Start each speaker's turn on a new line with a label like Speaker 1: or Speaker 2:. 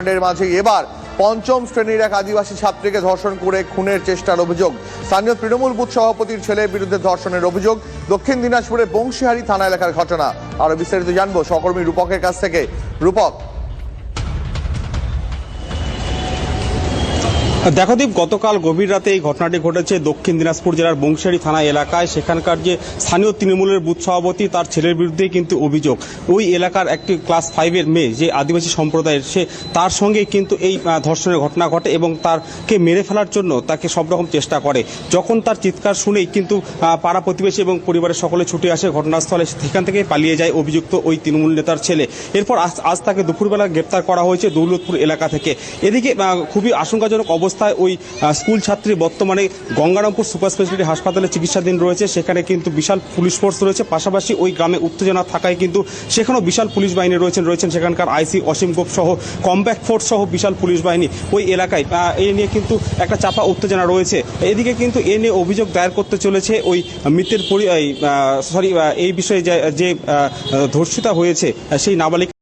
Speaker 1: মাঝে এবার পঞ্চম শ্রেণির এক আদিবাসী ছাত্রীকে ধর্ষণ করে খুনের চেষ্টার অভিযোগ। স্থানীয় তৃণমূল বুথ সভাপতির ছেলের বিরুদ্ধে ধর্ষণের অভিযোগ। দক্ষিণ দিনাজপুরে বংশীহারি থানা এলাকার ঘটনা। আরও বিস্তারিত জানব সহকর্মী রূপকের কাছ থেকে। রূপক
Speaker 2: দেখো দীপ, গতকাল গভীর রাতে এই ঘটনাটি ঘটেছে দক্ষিণ দিনাজপুর জেলার বংশারী থানা এলাকায়। সেখানকার যে স্থানীয় তৃণমূলের বুথ সভাপতি, তার ছেলের বিরুদ্ধে কিন্তু অভিযোগ। ওই এলাকার একটি ক্লাস ফাইভের মেয়ে, যে আদিবাসী সম্প্রদায়ের, সে তার সঙ্গে কিন্তু এই ধর্ষণের ঘটনা ঘটে এবং তারকে মেরে ফেলার জন্য তাকে সব রকম চেষ্টা করে। যখন তার চিৎকার শুনেই কিন্তু পাড়া প্রতিবেশী এবং পরিবারের সকলে ছুটে আসে ঘটনাস্থলে, সেখান থেকে পালিয়ে যায় অভিযুক্ত ওই তৃণমূল নেতার ছেলে। এরপর আজ তাকে দুপুরবেলা গ্রেপ্তার করা হয়েছে দৌলতপুর এলাকা থেকে। এদিকে খুবই আশঙ্কাজনক অবস্থায় ওই স্কুল ছাত্রী বর্তমানে গঙ্গারামপুর সুপার স্পেশালিটি হাসপাতালে চিকিৎসাধীন রয়েছে। সেখানে কিন্তু বিশাল পুলিশ ফোর্স রয়েছে। পাশাপাশি ওই গ্রামে উত্তেজনা থাকায় কিন্তু সেখানেও বিশাল পুলিশ বাহিনী রয়েছেন রয়েছেন সেখানকার আইসি অসীম গোপ সহ কম্ব্যাক্ট ফোর্স সহ বিশাল পুলিশ বাহিনী ওই এলাকায়। এই নিয়ে কিন্তু একটা চাপা উত্তেজনা রয়েছে। এদিকে কিন্তু এ নিয়ে অভিযোগ দায়ের করতে চলেছে ওই মৃতের সরি এই বিষয়ে যে, ধর্ষিতা হয়েছে সেই নাবালিকা